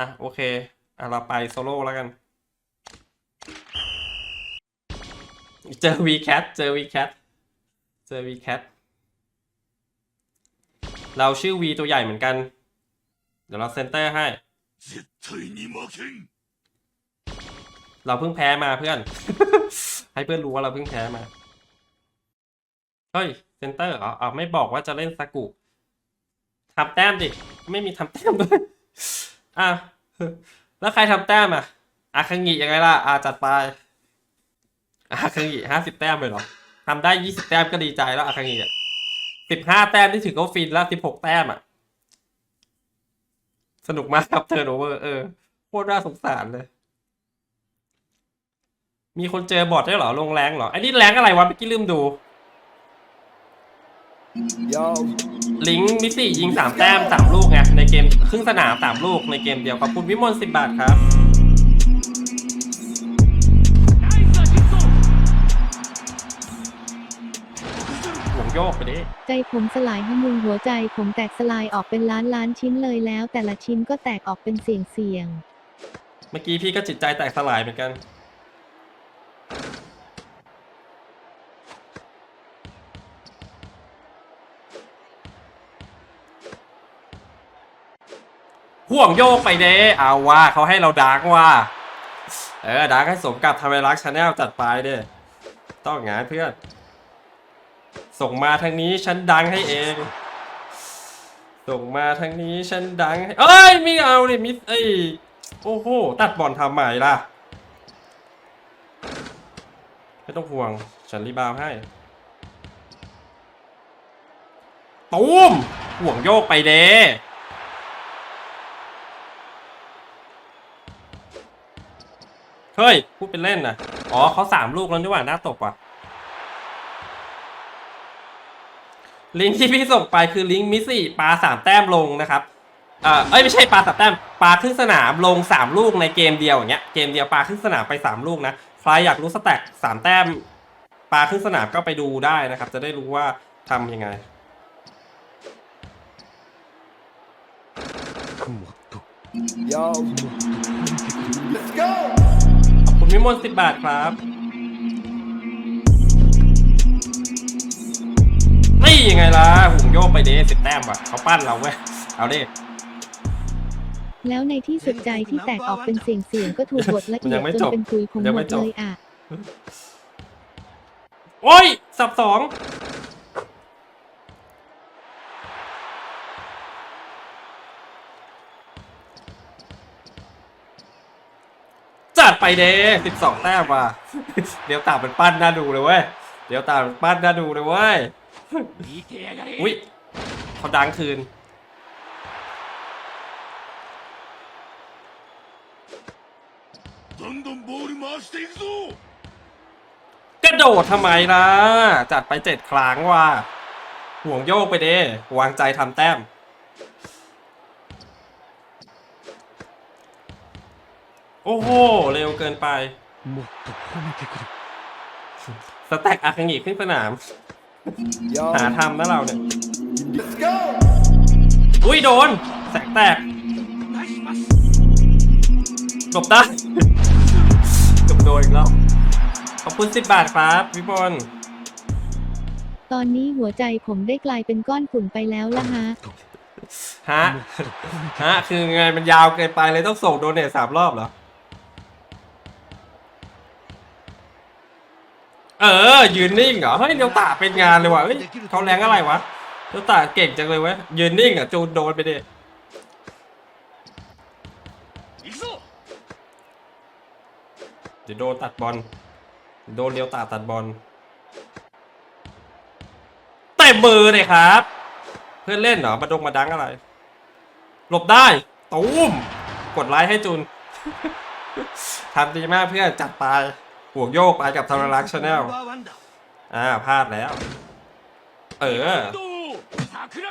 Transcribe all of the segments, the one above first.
่ะ โอเคเราไปโซโล่แล้วกัน เจอวีแคทเจอวีแคทเจอวีแคทเราชื่อวีตัวใหญ่เหมือนกัน เดี๋ยวเราเซนเตอร์ให้ เราเพิ่งแพ้มาเพื่อน ให้เพื่อนรู้ว่าเราเพิ่งแพ้มา เฮ้ย เซนเตอร์อ๋อไม่บอกว่าจะเล่นสกุทำแต้มดิ ไม่มีทำแต้มด้วย อะ แล้วใครทำแต้มอะอาคังิยังไงล่ะอาจัดไปอาคังิห้าสิบแต้มเลยเหรอทำได้ยี่สิบแต้มก็ดีใจแล้วอาคังิอะสิบห้าแต้มที่ถือก็ฟินแล้วสิบหกแต้มอะ สนุกมากครับเทอร์โนเวอร์เออโคตรน่าสงสารเลย มีคนเจอบอทด้วยเหรอลงแรงเหรอไอ้นี่แรงอะไรวะเมื่อกี้ลืมดู Yo, ลิงก์มิสซี่ยิงสามแต้มสามลูกไงใน เกมครึ่งสนามสามลูกในเกมเดียวขอบคุณวิมลสิบบาทครับห่วงโยกไปดิใจผมสลายฮะมุงหัวใจผมแตกสลายออกเป็นล้านล้านชิ้นเลยแล้ว แต่ละชิ้นก็แตกออกเป็นเสียงเสียงเมื่อกี้พี่ก็จิตใจแตกสลายเหมือนกัน วงโยกไปเด้เอาว่าเขาให้เราดาร์กว่า เออดาร์กให้สมกับทำไมรักชาแนลจัดไปเด้ต้องงานเพื่อน ส่งมาทางนี้ฉันดังให้เอง ส่งมาทางนี้ฉันดังให้เอ้ยไม่เอาเลยมิสเอ้ยโอ้โหตัดบอลทำใหม่ล่ะไม่ต้องห่วง ฉันรีบาวให้ตูมห่วงโยกไปเด้ เฮ้ย พูดเป็นเล่นนะอ๋อเขาสามลูกแล้วนี่หว่าน่าตกว่ะ ลิงก์ที่พี่ส่งไปคือลิงก์มิสซี่ปลาสามแต้มลงนะครับเออเอ้ยไม่ใช่ปลาสามแต้มปลาครึ่งสนามลงสามลูกในเกมเดียวอย่างเงี้ยเกมเดียวปลาครึ่งสนามไปสามลูกนะใครอยากรู้สแต็กสามแต้มปลาครึ่งสนามก็ไปดูได้นะครับ จะได้รู้ว่าทำยังไง yo, let's go. ขอบคุณวิ มลสิบบาทครับ นี่ยังไงล่ะหุ่งโยกไปเด้สิบแต้มว่ะเขาปั้นเราเว้ย เอาดิแล้วในที่สุดใจที่แตกออกเป็นเสียงเสียงก็ถูกบดละเอียยัดงไม่จจนบเป็นคุยผงยังหมไม่ดจบเลยอะ โอ้ยสับสอง ดไปเด้สิบสองแต้มว่ะเดี๋ยวตาเป็นปั้นน่าดูเลยเว้ยเดี๋ยวตาเป็นปั้นน่าดูเลยเว้ยอุ้ยเขาดังคืนกระโดดทำไมล่ะ จัดไปเจ็ดครั้งว่ะห่วงโยกไปเด้วางใจทำแต้ม โอ้โห เร็วเกินไปสแต็กอาคังอีขึ้นสนาม หาทำนะเราเนี่ย อุ้ยโดน แสกแตกหลบตาจบโดนอีกแล้ว ขอบคุณสิบบาทครับพี่บอลตอนนี้หัวใจผมได้กลายเป็นก้อนฝุ่นไปแล้วละฮะ ฮะ ฮะ คือไงมันยาวเกินไปเลยต้องส่งโดนเนี่ยสามรอบเหรอ เออ ยืนนิ่งเหรอเฮ้ยเดลตาเป็นงานเลยวะเฮ้ยเขาแรงอะไรวะเดลตาเก่งจังเลยวะยืนนิ่งอะจูนโดนไปดิเดี๋ยโดนตัดบอลโดนเดียวตาตัดบอลเต็มมือเลยครับ เพื่อนเล่นเหรอมาดงมาดังอะไร หลบได้ตูมกดไลค์ให้จูนทำดีมากเพื่อนจัดไป ห่วงโยกไปกับธารักษ์ชาแนลอ่าพลาดแล้ว เออ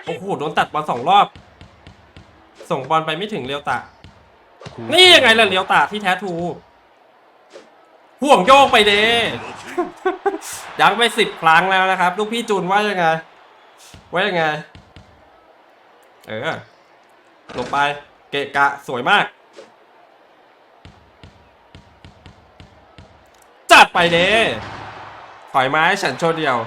โอ้โห โดนตัดบอลสองรอบ ส่งบอลไปไม่ถึงเลียวตา นี่ยังไงล่ะเลียวตาที่แท้ทูห่วงโยกไปเดยังไปสิบครั้งแล้วนะครับ ลูกพี่จูนว่ายังไง ว่ายังไง เออหลบไป เกะกะสวยมาก ดไปเด้ถอยไม้ฉันโชว์เดียว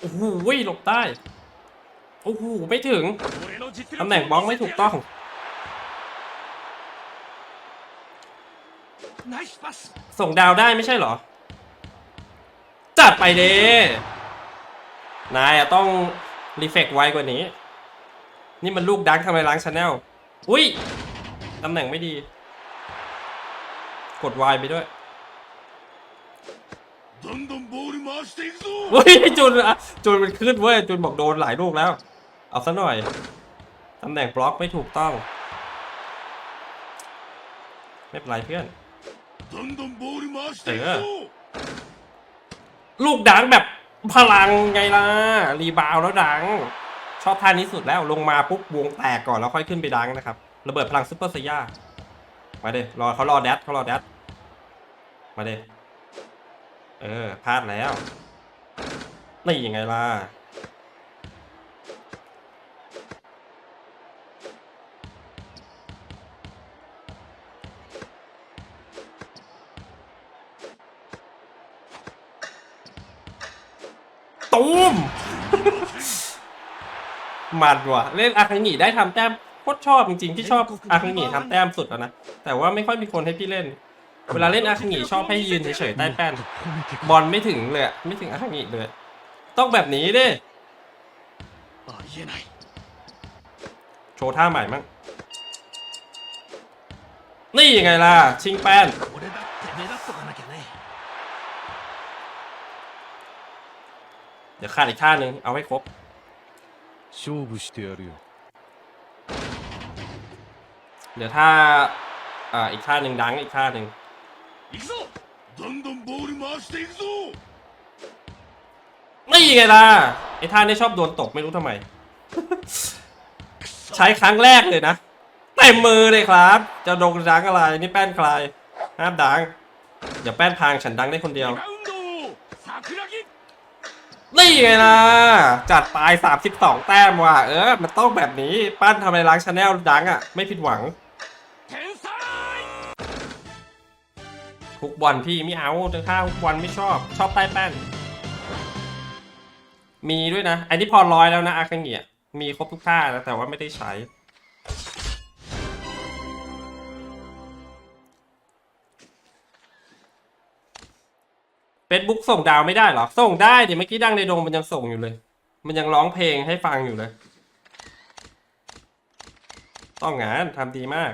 โอ้โหหลบใต้โอ้โห ไม่ถึง ตำแหน่งบล็อกไม่ถูกต้อง ส่งดาวได้ไม่ใช่เหรอ จัดไปเด้นายต้องรีเฟกไวกว่านี้ นี่มันลูกดังทำไมล้างชาแนล อุ้ย ตำแหน่งไม่ดี กด Y ไปด้วยเฮ้ยจูนอะจูนมันขึ้นเว้ยจูนบอกโดนหลายลูกแล้ว เอาซะหน่อยตำแหน่งบล็อกไม่ถูกต้อง ไม่เป็นไรเพื่อนเออลูกดังแบบพลังไงล่ะ รีบาวแล้วดัง ชอบท่านี้สุดแล้วลงมาปุ๊บวงแตกก่อนแล้วค่อยขึ้นไปดังนะครับ ระเบิดพลังซุปเปอร์ไซย่ามาเดรอเขารอแดดเขารอแดดมาเดเออพลาดแล้วนี่ยังไงล่ะตูมมันว่ะ เล่นอาคังหนีได้ทำแต้ม โคตรชอบจริงๆพี่ชอบอาคังหนีทำแต้มสุดแล้วนะ แต่ว่าไม่ค่อยมีคนให้พี่เล่น เวลาเล่นอาคังหนีชอบให้ยืนเฉยๆใต้แป้น บอลไม่ถึงเลยอะไม่ถึงอาคังหนีเลย ต้องแบบนี้ดิ ありえない โชว์ท่าใหม่มั้งนี่ยังไงล่ะ ชิงแป้น 俺だって目立っとかなきゃね เดี๋ยวขาดอีกท่าหนึ่งเอาให้ครบ 勝負してやるよ เดี๋ยวถ้าอ่าอีกท่าหนึ่งดังอีกท่าหนึ่งไม่ไงล่ะไอ้ท่านี้ชอบโดนตกไม่รู้ทำไม ใช้ครั้งแรกเลยนะเต็มมือเลยครับ จะโดนดังอะไรนี่แป้นคลายห้ามดังอย่าแป้นพางฉันดังได้คนเดียวนี่ไงล่ะ จัดปลาย 32 แต้มว่ะ เออ มันต้องแบบนี้ ปั้นทำอะไรล้างชาแนลดังอะ ไม่ผิดหวัง ทุกบอลพี่ไม่เอาแต่ท่าทุกบอลไม่ชอบ ชอบใต้แป้น มีด้วยนะไอ้นี่พอร้อยแล้วนะอาคังเงียมีครบทุกท่าแล้วแต่ว่าไม่ได้ใช้เฟซบุ๊กส่งดาวไม่ได้หรอ ส่งได้เดี๋ยวเมื่อกี้ดังในดงมันยังส่งอยู่เลย มันยังร้องเพลงให้ฟังอยู่เลย ต้องงานทำดีมาก